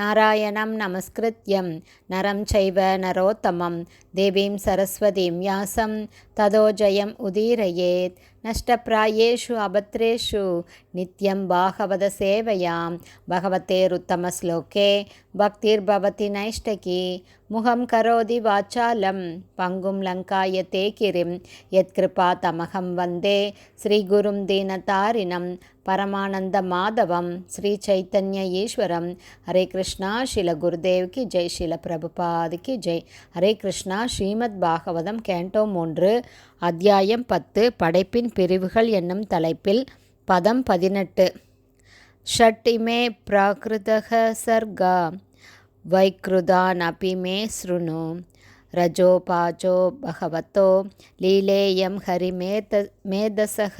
நாராயணம் நமஸ்கிருத்யம். நரம் சைவ நரோத்தமம். தேவீம் சரஸ்வதீம் யாசம். ததோஜயம் உதீரயேத். நஷ்டப்பிராயேஷு அபத்ரேஷு. நித்யம் பாகவத சேவையாம். பகவத்தேருத்தமஸ்லோகே பக்திர்பவதி நைஷ்டகி. முகம் கரோதி வாச்சாலம். பங்கும் லங்காய தேகிரிம். யத்கிருபா தமகம் வந்தே. ஸ்ரீகுரும் தீனதாரிணம் பரமானந்த மாதவம். ஸ்ரீ சைத்தன்ய ஈஸ்வரம். ஹரே கிருஷ்ண. கிருஷ்ணா ஷில குருதேவ்கி ஜெய் ஷில பிரபுபாதுக்கு ஜெய் ஹரே கிருஷ்ணா ஸ்ரீமத் பாகவதம் கேண்டோ மூன்று அத்தியாயம் பத்து படைப்பின் பிரிவுகள் என்னும் தலைப்பில் பதம் பதினெட்டு. ஷட் இமே பிராகிருதக சர்கா வைக்ருதான் அபிமே ஸ்ருணு ரஜோ பாஜோ பகவத்தோ லீலேயம் ஹரி மேத மேதசக.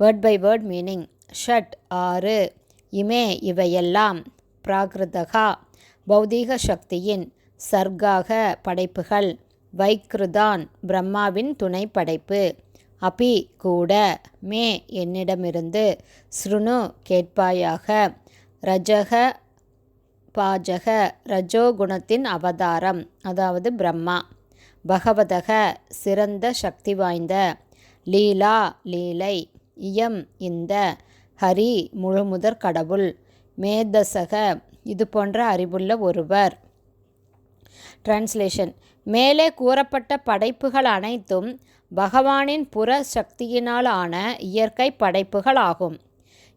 வேர்ட் பை வேர்ட் மீனிங் ஷட் ஆறு இமே இவையெல்லாம் பிராகிருதகா பௌதீக சக்தியின் சர்க்காக படைப்புகள். வைக்ருதான் பிரம்மாவின் துணை படைப்பு அபி கூட மே என்னிடமிருந்து ஸ்ருணு கேட்பாயாக. ரஜக பாஜக ரஜோகுணத்தின் அவதாரம். அதாவது பிரம்மா. பகவதக சிறந்த சக்தி வாய்ந்த. லீலா லீலை இயம் இந்த ஹரி முழுமுதற் கடவுள். மேதசக இது போன்ற அறிவுள்ள ஒருவர். டிரான்ஸ்லேஷன் மேலே கூறப்பட்ட படைப்புகள் அனைத்தும் பகவானின் புற சக்தியினால் ஆன இயற்கை படைப்புகள் ஆகும்.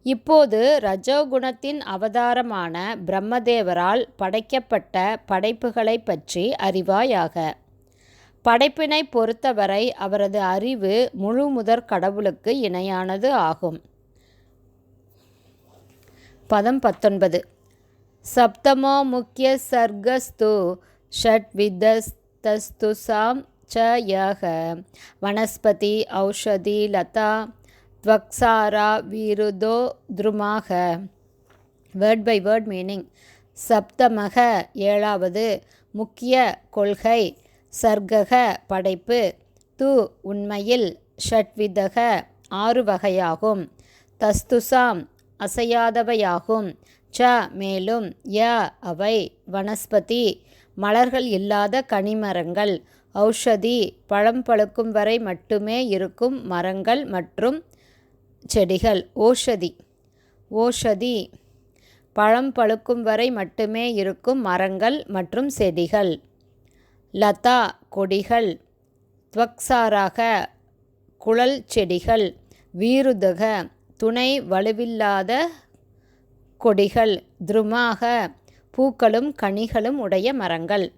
இப்போது ரஜோகுணத்தின் அவதாரமான பிரம்மதேவரால் படைக்கப்பட்ட படைப்புகளை பற்றி அறிவாயாக. படைப்பினை பொறுத்தவரை அவரது அறிவு முழு முதற் கடவுளுக்கு இணையானது ஆகும். பதம் பத்தொன்பது. சப்தமோ முக்கிய சர்க்கஸ்து ஷட்விதஸ்தஸ்து சாம் ச யக வனஸ்பதி ஔஷதி லதா துவக்சாரா வீருதோ துருமாக. வேர்ட் பை வேர்ட் மீனிங் சப்தமக ஏழாவது முக்கிய கொள்கை. சர்க்கக படைப்பு. து உண்மையில் ஷட்விதக ஆறு வகையாகும். தஸ்துசாம் அசையாதவையாகும். ச மேலும் ய அவை வனஸ்பதி மலர்கள் இல்லாத கனிமரங்கள் ஔஷதி பழம் பழுக்கும் வரை மட்டுமே இருக்கும் மரங்கள் மற்றும் செடிகள். ஓஷதி ஓஷதி பழம் பழுக்கும் வரை மட்டுமே இருக்கும் மரங்கள் மற்றும் செடிகள். லதா கொடிகள் துவக்சாராக குழல் செடிகள் வீருதக துணை வலுவில்லாத கொடிகள் துருமாக பூக்களும் கனிகளும் உடைய மரங்கள்.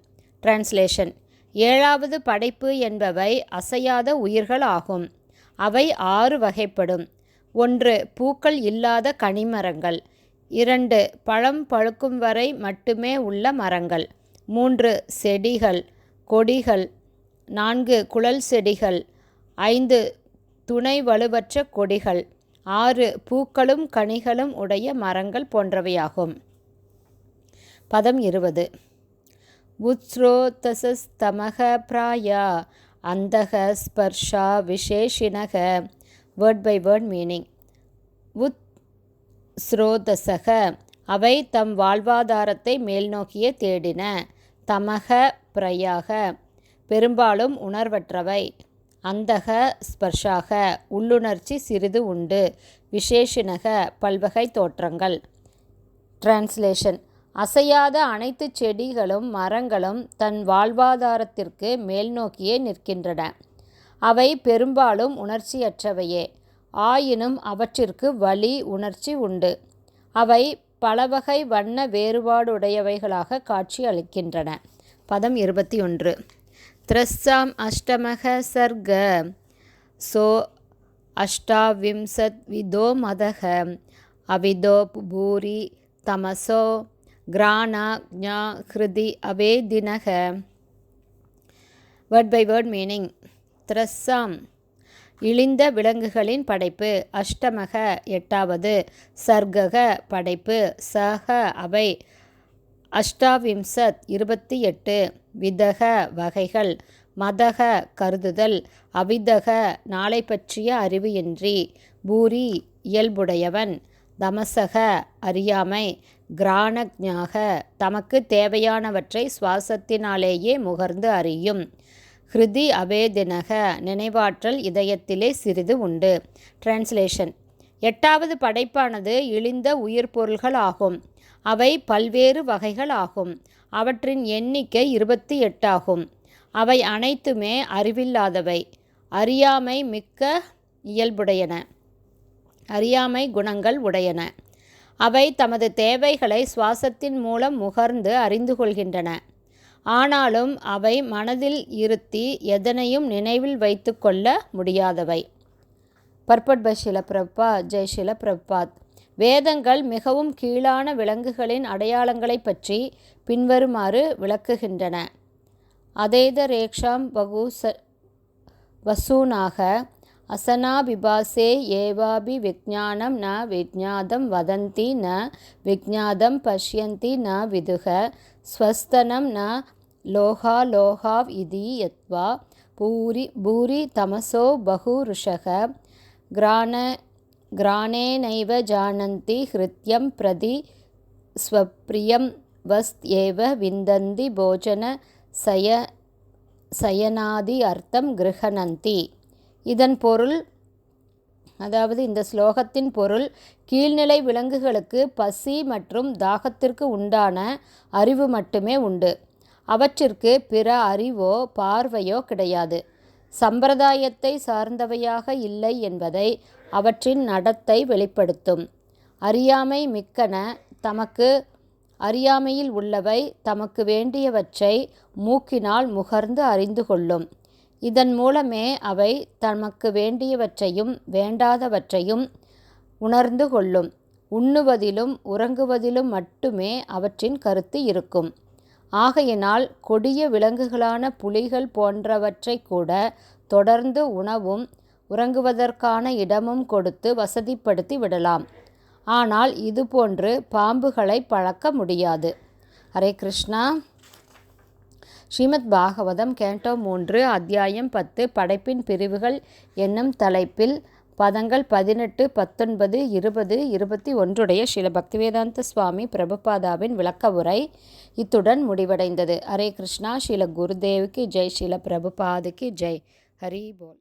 டிரான்ஸ்லேஷன் ஏழாவது படைப்பு என்பவை அசையாத உயிர்கள் ஆகும். அவை ஆறு வகைப்படும். ஒன்று பூக்கள் இல்லாத கனிமரங்கள். இரண்டு பழம் பழுக்கும் வரை மட்டுமே உள்ள மரங்கள். மூன்று செடிகள் கொடிகள். நான்கு குழல் செடிகள். ஐந்து துணை வலுவற்ற கொடிகள். ஆறு பூக்களும் கனிகளும் உடைய மரங்கள் போன்றவையாகும். பதம் இருபது. உத்ஸ்ரோதசஸ்தமக பிராயா அந்தக ஸ்பர்ஷா விசேஷினக வேர்ட் பை வேர்ட் மீனிங் உத் ஸ்ரோதசக அவை தம் வாழ்வாதாரத்தை மேல்நோக்கிய தேடின. தமக பிரயாக பெரும்பாலும் உணர்வற்றவை. அந்தக ஸ்பர்ஷாக உள்ளுணர்ச்சி சிறிது உண்டு. விசேஷினக பல்வகை தோற்றங்கள். டிரான்ஸ்லேஷன் அசையாத அனைத்து செடிகளும் மரங்களும் தன் வாழ்வாதாரத்திற்கு மேல்நோக்கியே நிற்கின்றன. அவை பெரும்பாலும் உணர்ச்சியற்றவையே. ஆயினும் அவற்றிற்கு வலி உணர்ச்சி உண்டு. அவை பலவகை வண்ண வேறுபாடுடையவைகளாக காட்சி அளிக்கின்றன பதம் இருபத்தி ஒன்று. திரஸ்ஸாம் அஷ்டமக சர்க சோ அஷ்டாவிம்சத் விதோ மதக. அவிதோ பூரி தமசோ கிராணா ஜா அவே தினக. வேர்ட் பை வேர்ட் மீனிங் த்ரஸ்ஸாம். இழிந்த விலங்குகளின் படைப்பு அஷ்டமக எட்டாவது சர்க்கக படைப்பு சக அவை அஷ்டாவிம்சத் இருபத்தி எட்டு. விதக வகைகள் மதக கருதுதல் அவிதக நாளை பற்றிய அறிவு இன்றி பூரி இயல்புடையவன் தமசக அறியாமை கிராணஜாக தமக்கு தேவையானவற்றை சுவாசத்தினாலேயே முகர்ந்து அறியும். ஹிருதி அபேதினக நினைவாற்றல் இதயத்திலே சிறிது உண்டு. டிரான்ஸ்லேஷன் எட்டாவது படைப்பானது இழிந்த உயிர் பொருள்கள் ஆகும் அவை பல்வேறு வகைகள் ஆகும் அவற்றின் எண்ணிக்கை இருபத்தி எட்டாகும். அவை அனைத்துமே அறிவில்லாதவை. அறியாமை மிக்க இயல்புடையன. அறியாமை குணங்கள் உடையன. அவை தமது தேவைகளை சுவாசத்தின் மூலம் முகர்ந்து அறிந்து கொள்கின்றன ஆனாலும் அவை மனதில் இருத்தி எதனையும் நினைவில் வைத்து கொள்ள முடியாதவை. பர்பட் பை ஷில ஜெய் ஷில பிரபாத் வேதங்கள் மிகவும் கீழான விலங்குகளின் அடையாளங்களை பற்றி பின்வருமாறு விளக்குகின்றன. அதேத ரேக்ஷாம் பகு ச வசூனாக அசனாபிபாசே ஏவாபி விஜானம் ந விஜாதம் வதந்தி ந விஜாதம் பஷ்யந்தி ந விதுக ஸ்வஸ்தனம் ந லோகா லோகாவ் இதி யத்வா பூரி பூரி தமசோ பகு ருஷக கிராண கிராணேனைவ ஜானந்தி ஹிருத்யம் பிரதி ஸ்வப்ரியம் வஸ்த் ஏவ விந்தந்தி போஜன சய சயனாதி அர்த்தம் கிரகணந்தி இதன் பொருள் அதாவது இந்த ஸ்லோகத்தின் பொருள் கீழ்நிலை விலங்குகளுக்கு பசி மற்றும் தாகத்திற்கு உண்டான அறிவு மட்டுமே உண்டு. அவற்றிற்கு பிற அறிவோ பார்வையோ கிடையாது. சம்பிரதாயத்தை சார்ந்தவையாக இல்லை என்பதை அவற்றின் நடத்தை வெளிப்படுத்தும். அறியாமை மிக்கன தமக்கு அறியாமையில் உள்ளவை தமக்கு வேண்டியவற்றை மூக்கினால் முகர்ந்து அறிந்து கொள்ளும். இதன் மூலமே அவை தமக்கு வேண்டியவற்றையும் வேண்டாதவற்றையும் உணர்ந்து கொள்ளும். உண்ணுவதிலும் உறங்குவதிலும் மட்டுமே அவற்றின் கருத்து இருக்கும். ஆகையினால் கொடிய விலங்குகளான புலிகள் போன்றவற்றை கூட தொடர்ந்து உணவும் உறங்குவதற்கான இடமும் கொடுத்து வசதிப்படுத்தி விடலாம். ஆனால் இதுபோன்று பாம்புகளை பழக்க முடியாது. ஹரே கிருஷ்ணா. ஸ்ரீமத் பாகவதம் கேண்டோ மூன்று அத்தியாயம் பத்து படைப்பின் பிரிவுகள் என்னும் தலைப்பில் பதங்கள் பதினெட்டு பத்தொன்பது இருபது இருபத்தி ஒன்றுடைய ஸ்ரீல பக்திவேதாந்த சுவாமி பிரபுபாதாவின் விளக்க உரை இத்துடன் முடிவடைந்தது. ஹரே கிருஷ்ணா. ஸ்ரீல குருதேவுக்கு ஜெய். ஸ்ரீல பிரபுபாதுக்கு ஜெய். ஹரி போல்.